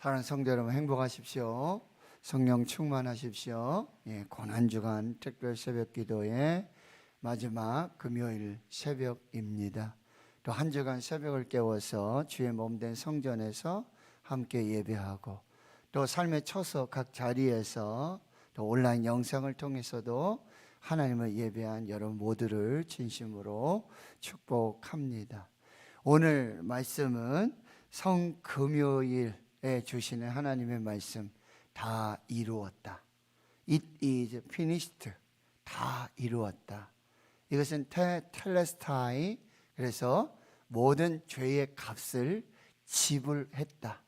사랑하는 성도 여러분 행복하십시오. 성령 충만하십시오. 예, 고난 주간 특별 새벽 기도의 마지막 금요일 새벽입니다. 또 한 주간 새벽을 깨워서 주의 몸 된 성전에서 함께 예배하고 또 삶의 처서 각 자리에서 또 온라인 영상을 통해서도 하나님을 예배한 여러분 모두를 진심으로 축복합니다. 오늘 말씀은 성금요일에 주시는 하나님의 말씀 다 이루었다. It is finished. 다 이루었다. 이것은 테, 텔레스타이 그래서 모든 죄의 값을 지불했다.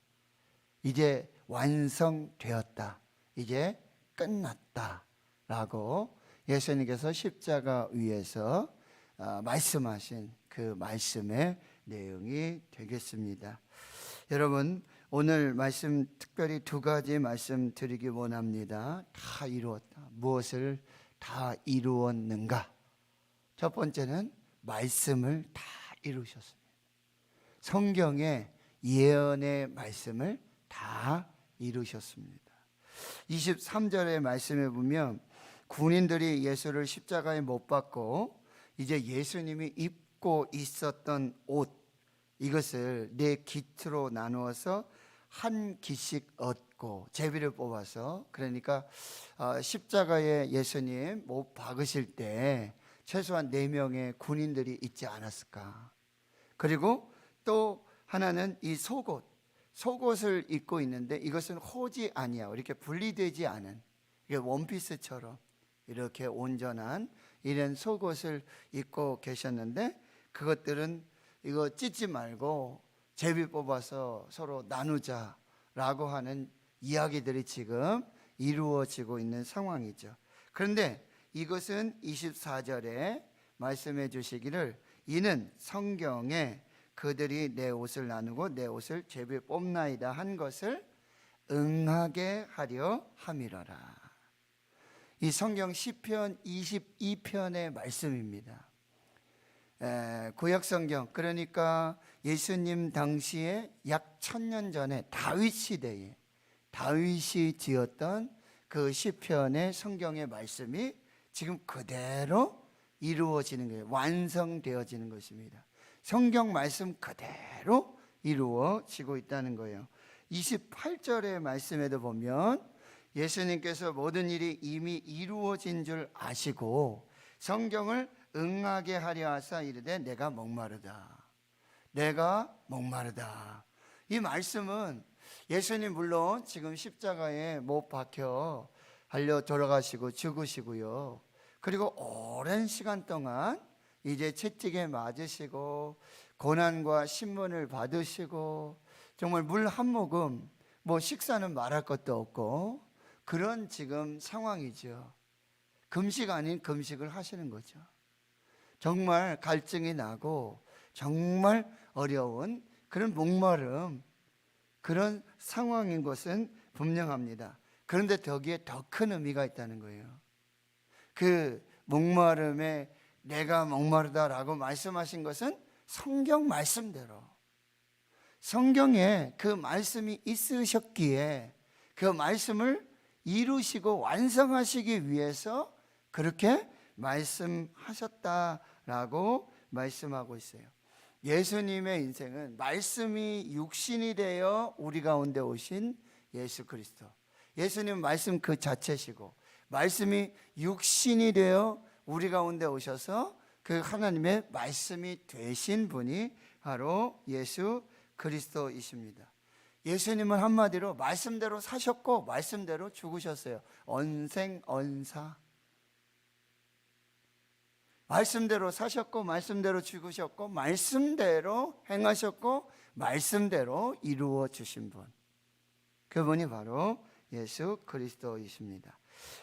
이제 완성되었다. 이제 끝났다 라고 예수님께서 십자가 위에서 아, 말씀하신 그 말씀의 내용이 되겠습니다. 여러분 오늘 말씀 특별히 두 가지 말씀 드리기 원합니다. 다 이루었다. 무엇을 다 이루었는가? 첫 번째는 말씀을 다 이루셨습니다. 성경의 예언의 말씀을 다 이루셨습니다. 23절의 말씀에 보면 군인들이 예수를 십자가에 못 박고 이제 예수님이 입고 있었던 옷 이것을 네 기트로 나누어서 한 기씩 얻고 제비를 뽑아서 그러니까 어, 십자가에 예수님 못 박으실 때 최소한 네 명의 군인들이 있지 않았을까? 그리고 또 하나는 이 속옷 속옷을 입고 있는데 이것은 호지 아니야 이렇게 분리되지 않은 이게 원피스처럼 이렇게 온전한 이런 속옷을 입고 계셨는데 그것들은 이거 찢지 말고 제비 뽑아서 서로 나누자라고 하는 이야기들이 지금 이루어지고 있는 상황이죠. 그런데 이것은 24절에 말씀해 주시기를 이는 성경에 그들이 내 옷을 나누고 내 옷을 제비 뽑나이다 한 것을 응하게 하려 함이라라. 이 성경 시편 22편의 말씀입니다. 에, 구약 성경 그러니까 예수님 당시에 약 천년 전에 다윗 시대에 다윗이 지었던 그 시편의 성경의 말씀이 지금 그대로 이루어지는 거예요. 완성되어지는 것입니다. 성경 말씀 그대로 이루어지고 있다는 거예요. 28절의 말씀에도 보면 예수님께서 모든 일이 이미 이루어진 줄 아시고 성경을 응하게 하려 하사 이르되 내가 목마르다. 내가 목마르다. 이 말씀은 예수님 물론 지금 십자가에 못 박혀 달려 돌아가시고 죽으시고요. 그리고 오랜 시간 동안 이제 채찍에 맞으시고 고난과 신문을 받으시고 정말 물 한 모금 뭐 식사는 말할 것도 없고 그런 지금 상황이죠. 금식 아닌 금식을 하시는 거죠. 정말 갈증이 나고 정말 어려운 그런 목마름 그런 상황인 것은 분명합니다. 그런데 거기에 더 큰 의미가 있다는 거예요. 그 목마름에 내가 목마르다라고 말씀하신 것은 성경 말씀대로 성경에 그 말씀이 있으셨기에 그 말씀을 이루시고 완성하시기 위해서 그렇게 말씀하셨다 라고 말씀하고 있어요. 예수님의 인생은 말씀이 육신이 되어 우리 가운데 오신 예수 그리스도. 예수님 말씀 그 자체시고 말씀이 육신이 되어 우리 가운데 오셔서 그 하나님의 말씀이 되신 분이 바로 예수 그리스도이십니다. 예수님은 한마디로 말씀대로 사셨고 말씀대로 죽으셨어요. 언생 언사. 말씀대로 사셨고 말씀대로 죽으셨고 말씀대로 행하셨고 말씀대로 이루어 주신 분. 그분이 바로 예수 그리스도이십니다.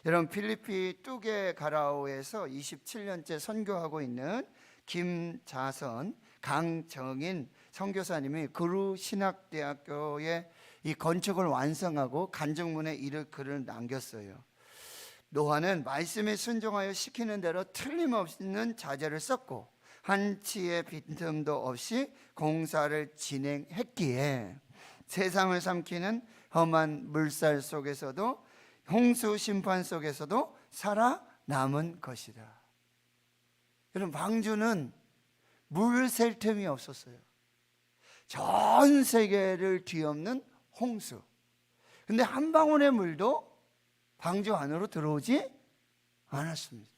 여러분 필리피 뚜게 가라오에서 27년째 선교하고 있는 김자선 강정인 선교사님이 그루 신학대학교에 이 건축을 완성하고 간증문에 이를 글을 남겼어요. 노아는 말씀에 순종하여 시키는 대로 틀림없는 자재를 썼고 한치의 빈틈도 없이 공사를 진행했기에 세상을 삼키는 험한 물살 속에서도 홍수 심판 속에서도 살아남은 것이다. 여러분 방주는 물 셀 틈이 없었어요. 전 세계를 뒤엎는 홍수. 근데 한 방울의 물도 방주 안으로 들어오지 않았습니다.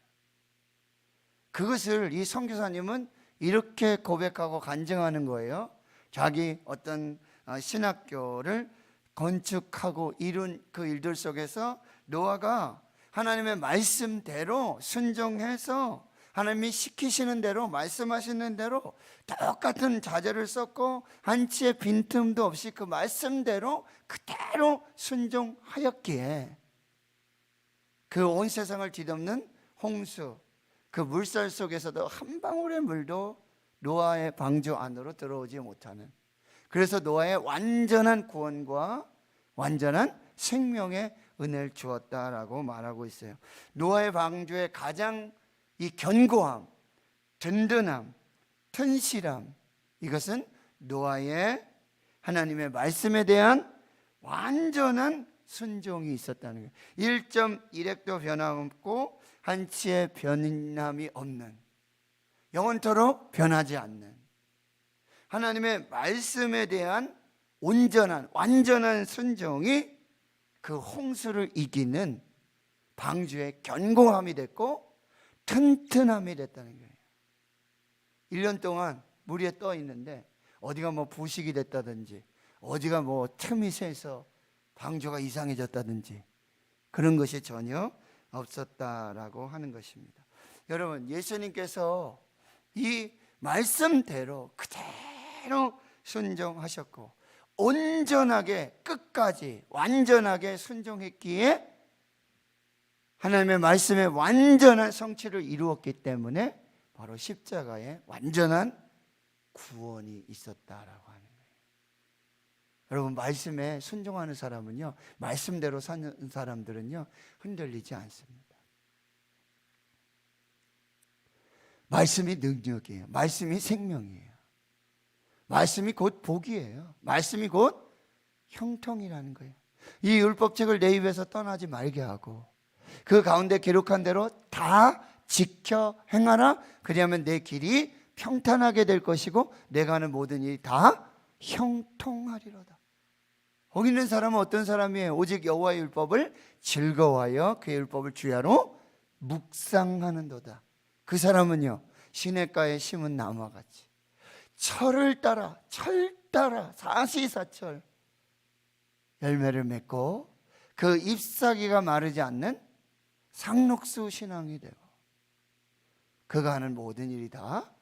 그것을 이 선교사님은 이렇게 고백하고 간증하는 거예요. 자기 어떤 어, 신학교를 건축하고 이룬 그 일들 속에서 노아가 하나님의 말씀대로 순종해서 하나님이 시키시는 대로 말씀하시는 대로 똑같은 자재를 썼고 한치의 빈틈도 없이 그 말씀대로 그대로 순종하였기에 그 온 세상을 뒤덮는 홍수 그 물살 속에서도 한 방울의 물도 노아의 방주 안으로 들어오지 못하는 그래서 노아의 완전한 구원과 완전한 생명의 은혜를 주었다라고 말하고 있어요. 노아의 방주의 가장 이 견고함, 든든함, 튼실함 이것은 노아의 하나님의 말씀에 대한 완전한 순종이 있었다는 거예요. 1.1핵도 변함없고 한치의 변함이 없는 영원토록 변하지 않는 하나님의 말씀에 대한 온전한 완전한 순종이 그 홍수를 이기는 방주의 견고함이 됐고 튼튼함이 됐다는 거예요. 1년 동안 물 위에 떠 있는데 어디가 뭐 부식이 됐다든지 어디가 뭐 틈이 새서 방주가 이상해졌다든지 그런 것이 전혀 없었다라고 하는 것입니다. 여러분 예수님께서 이 말씀대로 그대로 순종하셨고 온전하게 끝까지 완전하게 순종했기에 하나님의 말씀의 완전한 성취를 이루었기 때문에 바로 십자가에 완전한 구원이 있었다라고. 여러분 말씀에 순종하는 사람은요, 말씀대로 사는 사람들은요 흔들리지 않습니다. 말씀이 능력이에요. 말씀이 생명이에요. 말씀이 곧 복이에요. 말씀이 곧 형통이라는 거예요. 이 율법책을 내 입에서 떠나지 말게 하고 그 가운데 기록한 대로 다 지켜 행하라. 그리하면 내 길이 평탄하게 될 것이고 내가 하는 모든 일이 다 형통하리로다. 거기 있는 사람은 어떤 사람이에요? 오직 여호와의 율법을 즐거워하여 그의 율법을 주야로 묵상하는도다. 그 사람은요 시냇가에 심은 나무와 같이 철을 따라 철 따라 사시사철 열매를 맺고 그 잎사귀가 마르지 않는 상록수 신앙이 되고 그가 하는 모든 일이 다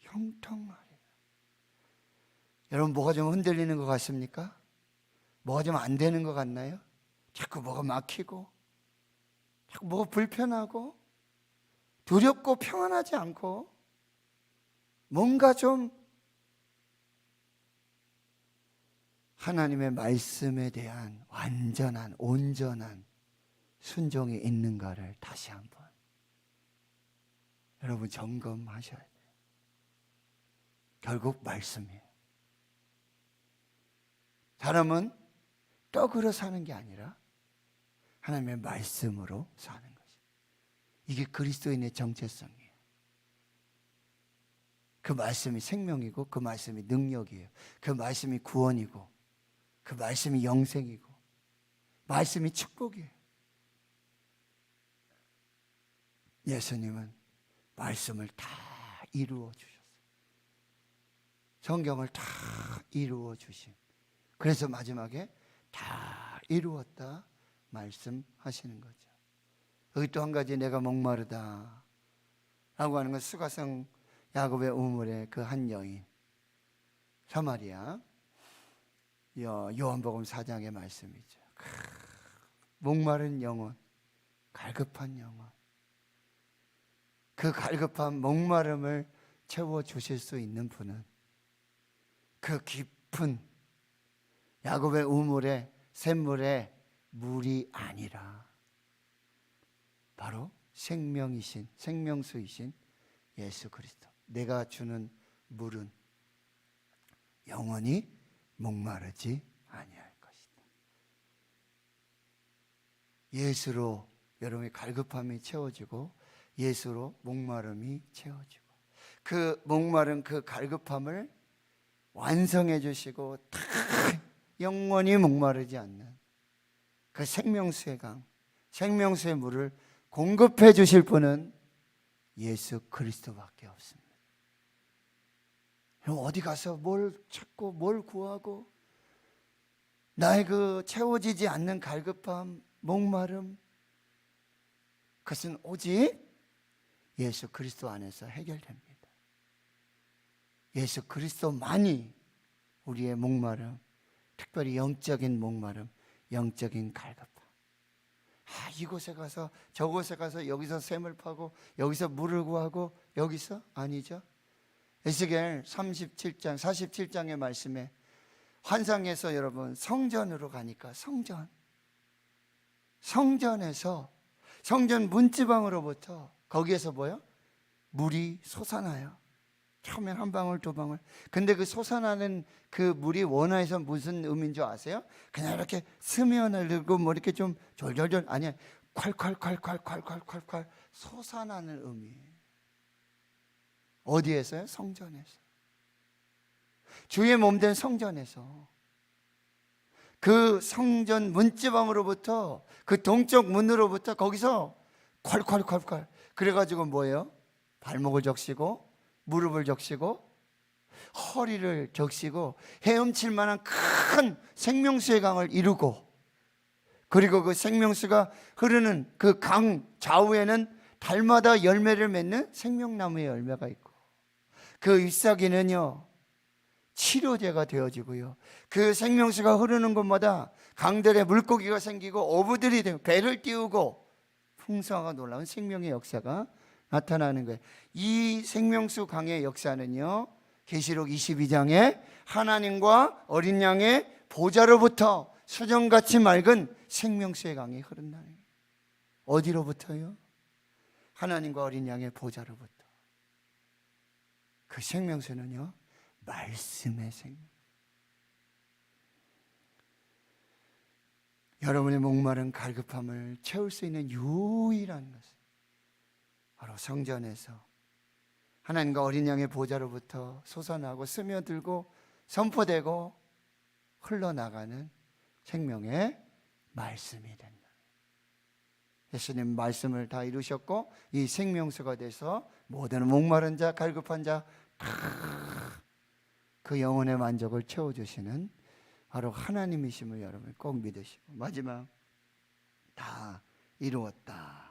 형통하리라. 여러분 뭐가 좀 흔들리는 것 같습니까? 뭐가 좀 안 되는 것 같나요? 자꾸 뭐가 막히고 자꾸 뭐가 불편하고 두렵고 평안하지 않고 뭔가 좀 하나님의 말씀에 대한 완전한 온전한 순종이 있는가를 다시 한번 여러분 점검하셔야 돼요. 결국 말씀이에요. 사람은 떡으로 사는 게 아니라 하나님의 말씀으로 사는 것이. 이게 그리스도인의 정체성이에요. 그 말씀이 생명이고 그 말씀이 능력이에요. 그 말씀이 구원이고 그 말씀이 영생이고 말씀이 축복이에요. 예수님은 말씀을 다 이루어 주셨어요. 성경을 다 이루어 주신. 그래서 마지막에 다 이루었다 말씀하시는 거죠. 여기 또 한 가지 내가 목마르다 라고 하는 건 수가성 야곱의 우물의 그 한 여인 사마리아 요- 요한복음 4장의 말씀이죠. 크, 목마른 영혼, 갈급한 영혼. 그 갈급한 목마름을 채워 주실 수 있는 분은 그 깊은 야곱의 우물의 샘물의 물이 아니라 바로 생명이신 생명수이신 예수 그리스도. 내가 주는 물은 영원히 목마르지 아니할 것이다. 예수로 여러분의 갈급함이 채워지고 예수로 목마름이 채워지고 그 목마른 그 갈급함을 완성해 주시고 다 영원히 목마르지 않는 그 생명수의 강, 생명수의 물을 공급해 주실 분은 예수 그리스도밖에 없습니다. 어디 가서 뭘 찾고 뭘 구하고 나의 그 채워지지 않는 갈급함, 목마름 그것은 오직 예수 그리스도 안에서 해결됩니다. 예수 그리스도만이 우리의 목마름, 특별히 영적인 목마름, 영적인 갈급함. 아, 이곳에 가서 저곳에 가서 여기서 샘을 파고 여기서 물을 구하고 여기서 아니죠. 에스겔 37장 47장의 말씀에 환상에서 여러분 성전으로 가니까 성전 성전에서 성전 문지방으로부터 거기에서 뭐요? 물이 솟아나요. 처음엔 한 방울 두 방울. 근데 그 솟아나는 그 물이 원화에서 무슨 의미인 줄 아세요? 그냥 이렇게 스며늘고 뭐 이렇게 좀 졸졸졸 아니야. 콸콸콸콸콸콸콸콸 솟아나는 의미예요. 어디에서요? 성전에서. 주의 몸 된 성전에서 그 성전 문지방으로부터 그 동쪽 문으로부터 거기서 콸콸콸콸 그래가지고 뭐예요? 발목을 적시고 무릎을 적시고 허리를 적시고 헤엄칠 만한 큰 생명수의 강을 이루고 그리고 그 생명수가 흐르는 그 강 좌우에는 달마다 열매를 맺는 생명나무의 열매가 있고 그 잎사귀는요 치료제가 되어지고요. 그 생명수가 흐르는 곳마다 강들에 물고기가 생기고 어부들이 되고 배를 띄우고 풍성하고 놀라운 생명의 역사가 나타나는 거예요. 이 생명수 강의 역사는요. 계시록 22장에 하나님과 어린 양의 보좌로부터 수정같이 맑은 생명수의 강이 흐른다는 거예요. 어디로부터요? 하나님과 어린 양의 보좌로부터. 그 생명수는요. 말씀의 생명. 여러분의 목마른 갈급함을 채울 수 있는 유일한 것은 바로 성전에서 하나님과 어린 양의 보좌로부터 솟아나고 스며들고 선포되고 흘러나가는 생명의 말씀이 된다. 예수님 말씀을 다 이루셨고 이 생명수가 돼서 모든 목마른 자, 갈급한 자다그 영혼의 만족을 채워주시는 바로 하나님이심을 여러분 꼭 믿으시고 마지막 다 이루었다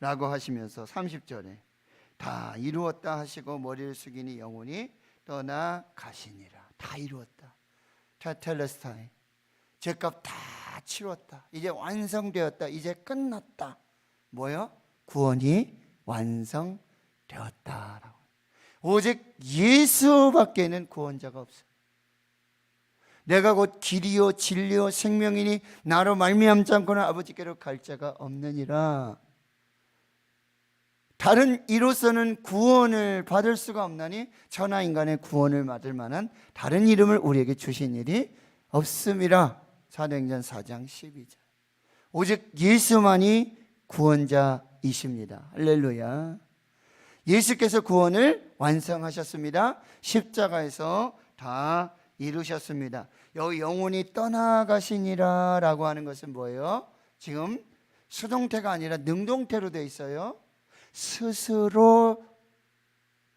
라고 하시면서 30절에 다 이루었다 하시고 머리를 숙이니 영혼이 떠나 가시니라. 다 이루었다. 테텔레스타이 죄값 다 치렀다. 이제 완성되었다. 이제 끝났다. 뭐요? 구원이 완성되었다라고. 오직 예수밖에는 구원자가 없어. 내가 곧 길이요 진리요 생명이니 나로 말미암지 않고는 아버지께로 갈 자가 없느니라. 다른 이로서는 구원을 받을 수가 없나니 천하 인간의 구원을 받을 만한 다른 이름을 우리에게 주신 일이 없음이라. 사도행전 4장 12절. 오직 예수만이 구원자이십니다. 할렐루야. 예수께서 구원을 완성하셨습니다. 십자가에서 다 이루셨습니다. 여기 영혼이 떠나가시니라 라고 하는 것은 뭐예요? 지금 수동태가 아니라 능동태로 되어 있어요. 스스로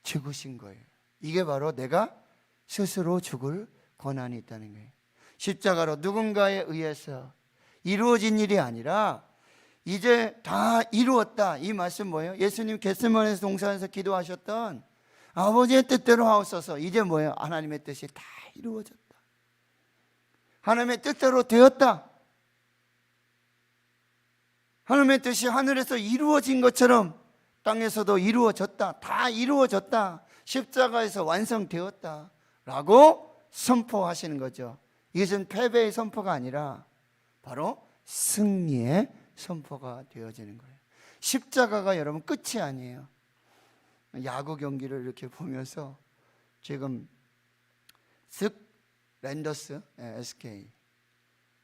죽으신 거예요. 이게 바로 내가 스스로 죽을 권한이 있다는 거예요. 십자가로 누군가에 의해서 이루어진 일이 아니라 이제 다 이루었다. 이 말씀 뭐예요? 예수님 겟세마네에서 동산에서 기도하셨던 아버지의 뜻대로 하옵소서. 이제 뭐예요? 하나님의 뜻이 다 이루어졌다. 하나님의 뜻대로 되었다. 하나님의 뜻이 하늘에서 이루어진 것처럼 땅에서도 이루어졌다. 다 이루어졌다. 십자가에서 완성되었다. 라고 선포하시는 거죠. 이것은 패배의 선포가 아니라 바로 승리의 선포가 되어지는 거예요. 십자가가 여러분 끝이 아니에요. 야구 경기를 이렇게 보면서 지금 쓱 랜더스 예, SK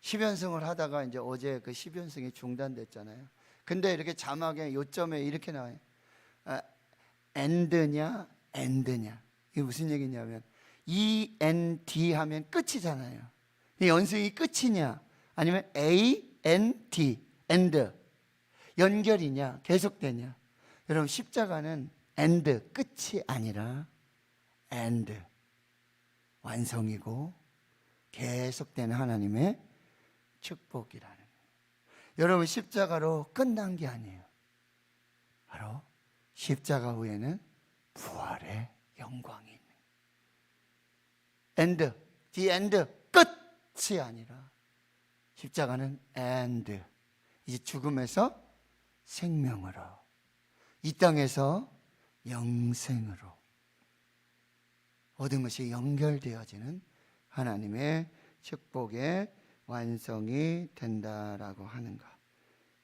십연승을 하다가 이제 어제 그 십연승이 중단됐잖아요. 근데 이렇게 자막에 요점에 이렇게 나와요. 아, 엔드냐, 엔드냐. 이게 무슨 얘기냐면 E N D 하면 끝이잖아요. 이 연승이 끝이냐, 아니면 A N D, 엔드 연결이냐, 계속되냐. 여러분 십자가는 엔드 끝이 아니라 엔드 완성이고 계속되는 하나님의 축복이라는. 여러분 십자가로 끝난 게 아니에요. 바로 십자가 후에는 부활의 영광이 있는 엔드, 디 엔드 끝이 아니라 십자가는 엔드 이제 죽음에서 생명으로 이 땅에서 영생으로 모든 것이 연결되어지는 하나님의 축복의 완성이 된다라고 하는 것.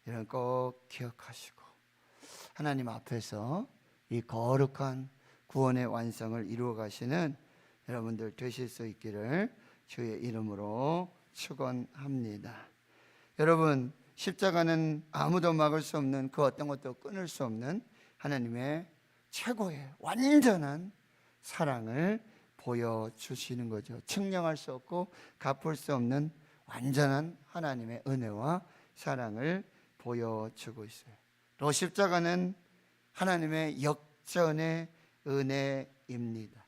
이런 꼭 기억하시고 하나님 앞에서 이 거룩한 구원의 완성을 이루어 가시는 여러분들 되실 수 있기를 주의 이름으로 축원합니다. 여러분 십자가는 아무도 막을 수 없는 그 어떤 것도 끊을 수 없는 하나님의 최고의 완전한 사랑을 보여주시는 거죠. 측량할 수 없고 갚을 수 없는 완전한 하나님의 은혜와 사랑을 보여주고 있어요. 또 십자가는 하나님의 역전의 은혜입니다.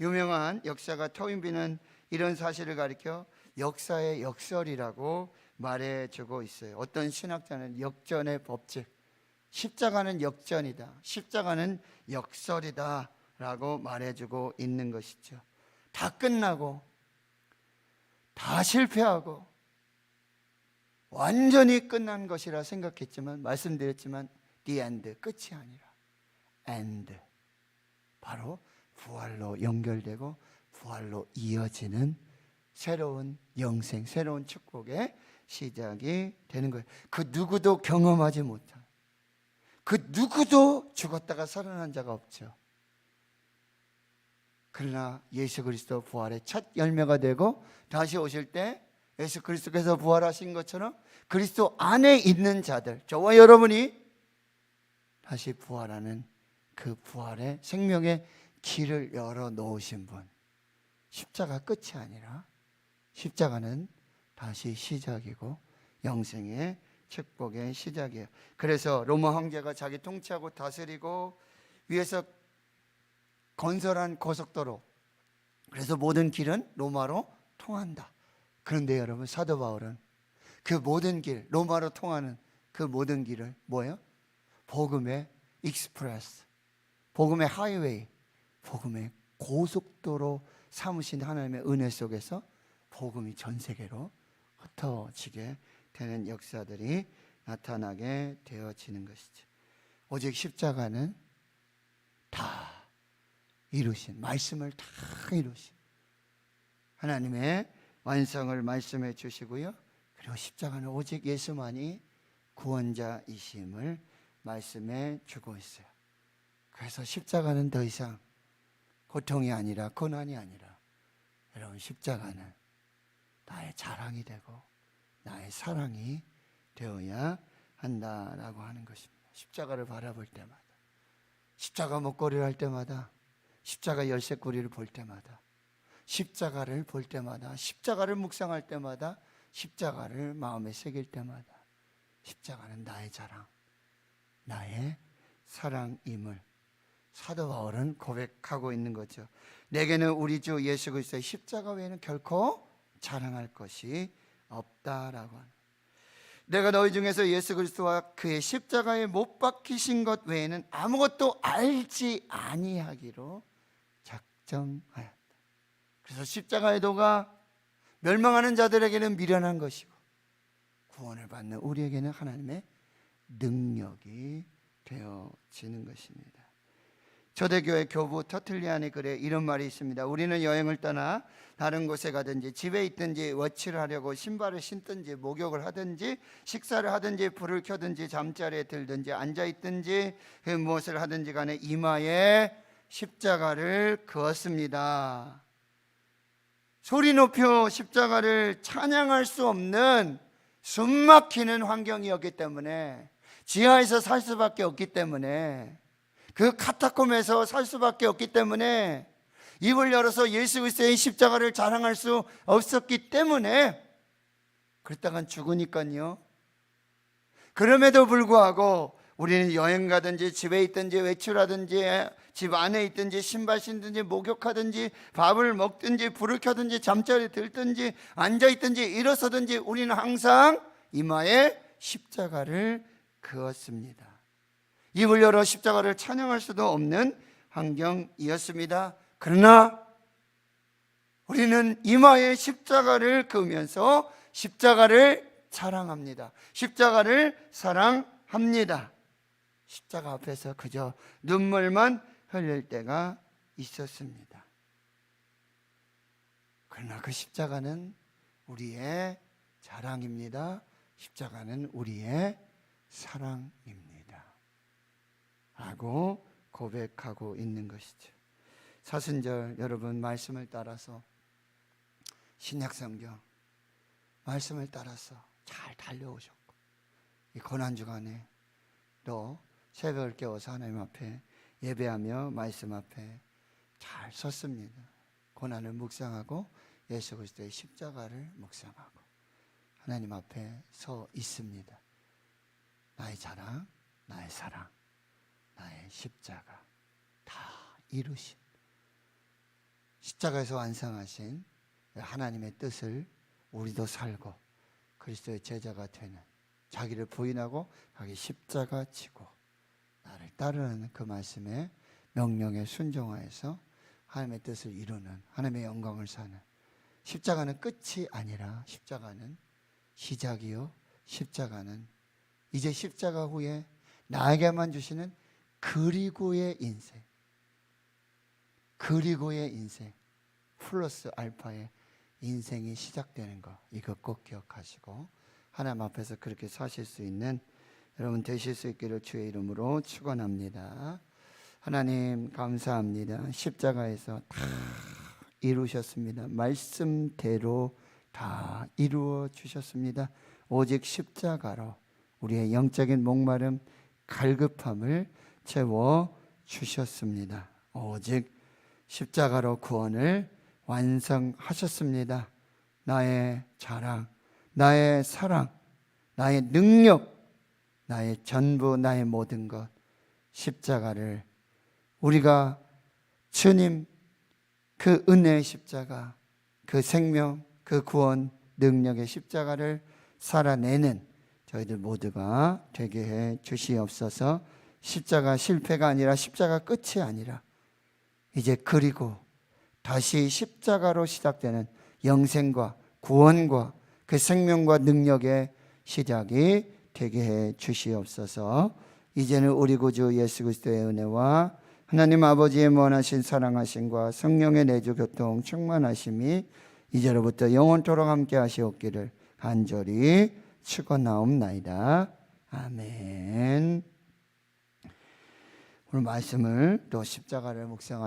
유명한 역사가 토인비는 이런 사실을 가리켜 역사의 역설이라고 말해주고 있어요. 어떤 신학자는 역전의 법칙, 십자가는 역전이다, 십자가는 역설이다 라고 말해주고 있는 것이죠. 다 끝나고 다 실패하고 완전히 끝난 것이라 생각했지만 말씀드렸지만 the end 끝이 아니라 end 바로 부활로 연결되고 부활로 이어지는 새로운 영생, 새로운 축복의 시작이 되는 거예요. 그 누구도 경험하지 못한 그 누구도 죽었다가 살아난 자가 없죠. 그러나 예수 그리스도 부활의 첫 열매가 되고 다시 오실 때 예수 그리스도께서 부활하신 것처럼 그리스도 안에 있는 자들, 저와 여러분이 다시 부활하는 그 부활의 생명의 길을 열어 놓으신 분. 십자가 끝이 아니라 십자가는 다시 시작이고 영생의 축복의 시작이에요. 그래서 로마 황제가 자기 통치하고 다스리고 위에서 건설한 고속도로 그래서 모든 길은 로마로 통한다. 그런데 여러분 사도 바울은 그 모든 길 로마로 통하는 그 모든 길을 뭐예요? 복음의 익스프레스, 복음의 하이웨이, 복음의 고속도로 삼으신 하나님의 은혜 속에서 복음이 전 세계로 흩어지게 되는 역사들이 나타나게 되어지는 것이죠. 오직 십자가는 다 이루신 말씀을 다 이루신 하나님의 완성을 말씀해 주시고요. 그리고 십자가는 오직 예수만이 구원자이심을 말씀해 주고 있어요. 그래서 십자가는 더 이상 고통이 아니라 고난이 아니라 여러분 십자가는 나의 자랑이 되고 나의 사랑이 되어야 한다라고 하는 것입니다. 십자가를 바라볼 때마다 십자가 목걸이를 할 때마다 십자가 열쇠고리를 볼 때마다 십자가를 볼 때마다 십자가를 묵상할 때마다 십자가를 마음에 새길 때마다 십자가는 나의 자랑, 나의 사랑임을 사도 바울은 고백하고 있는 거죠. 내게는 우리 주 예수 그리스도의 십자가 외에는 결코 자랑할 것이 없다라고 하는. 내가 너희 중에서 예수 그리스도와 그의 십자가에 못 박히신 것 외에는 아무것도 알지 아니하기로 작정하였다. 그래서 십자가의 도가 멸망하는 자들에게는 미련한 것이고 구원을 받는 우리에게는 하나님의 능력이 되어지는 것입니다. 초대교회 교부 터틀리안의 글에 이런 말이 있습니다. 우리는 여행을 떠나 다른 곳에 가든지 집에 있든지 워치를 하려고 신발을 신든지 목욕을 하든지 식사를 하든지 불을 켜든지 잠자리에 들든지 앉아 있든지 그 무엇을 하든지 간에 이마에 십자가를 그었습니다. 소리 높여 십자가를 찬양할 수 없는 숨 막히는 환경이었기 때문에 지하에서 살 수밖에 없기 때문에 그 카타콤에서 살 수밖에 없기 때문에 입을 열어서 예수 그리스도의 십자가를 자랑할 수 없었기 때문에 그랬다간 죽으니까요. 그럼에도 불구하고 우리는 여행 가든지 집에 있든지 외출하든지 집 안에 있든지 신발 신든지 목욕하든지 밥을 먹든지 불을 켜든지 잠자리 들든지 앉아 있든지 일어서든지 우리는 항상 이마에 십자가를 그었습니다. 입을 열어 십자가를 찬양할 수도 없는 환경이었습니다. 그러나 우리는 이마에 십자가를 그으면서 십자가를 사랑합니다. 십자가를 사랑합니다. 십자가 앞에서 그저 눈물만 흘릴 때가 있었습니다. 그러나 그 십자가는 우리의 자랑입니다. 십자가는 우리의 사랑입니다. 라고 고백하고 있는 것이죠. 사순절 여러분 말씀을 따라서 신약 성경 말씀을 따라서 잘 달려오셨고 이 고난 주간에 또 새벽을 깨워서 하나님 앞에 예배하며 말씀 앞에 잘 섰습니다. 고난을 묵상하고 예수 그리스도의 십자가를 묵상하고 하나님 앞에 서 있습니다. 나의 자랑, 나의 사랑, 나의 십자가 다 이루신 십자가에서 완성하신 하나님의 뜻을 우리도 살고 그리스도의 제자가 되는 자기를 부인하고 자기 십자가 지고 나를 따르는 그 말씀에 명령에 순종하여서 하나님의 뜻을 이루는 하나님의 영광을 사는 십자가는 끝이 아니라 십자가는 시작이요 십자가는 이제 십자가 후에 나에게만 주시는 그리고의 인생 그리고의 인생 플러스 알파의 인생이 시작되는 거 이거 꼭 기억하시고 하나님 앞에서 그렇게 사실 수 있는 여러분 되실 수 있기를 주의 이름으로 축원합니다. 하나님 감사합니다. 십자가에서 다 이루셨습니다. 말씀대로 다 이루어 주셨습니다. 오직 십자가로 우리의 영적인 목마름 갈급함을 채워 주셨습니다. 오직 십자가로 구원을 완성하셨습니다. 나의 자랑, 나의 사랑, 나의 능력, 나의 전부, 나의 모든 것, 십자가를 우리가 주님 그 은혜의 십자가, 그 생명, 그 구원 능력의 십자가를 살아내는 저희들 모두가 되게 해 주시옵소서. 십자가 실패가 아니라 십자가 끝이 아니라 이제 그리고 다시 십자가로 시작되는 영생과 구원과 그 생명과 능력의 시작이 되게 해 주시옵소서. 이제는 우리 구주 예수 그리스도의 은혜와 하나님 아버지의 원하신 사랑하심과 성령의 내주 교통 충만하심이 이제로부터 영원토록 함께 하시옵기를 간절히 축원하옵나이다. 아멘. 오늘 말씀을 또 십자가를 묵상하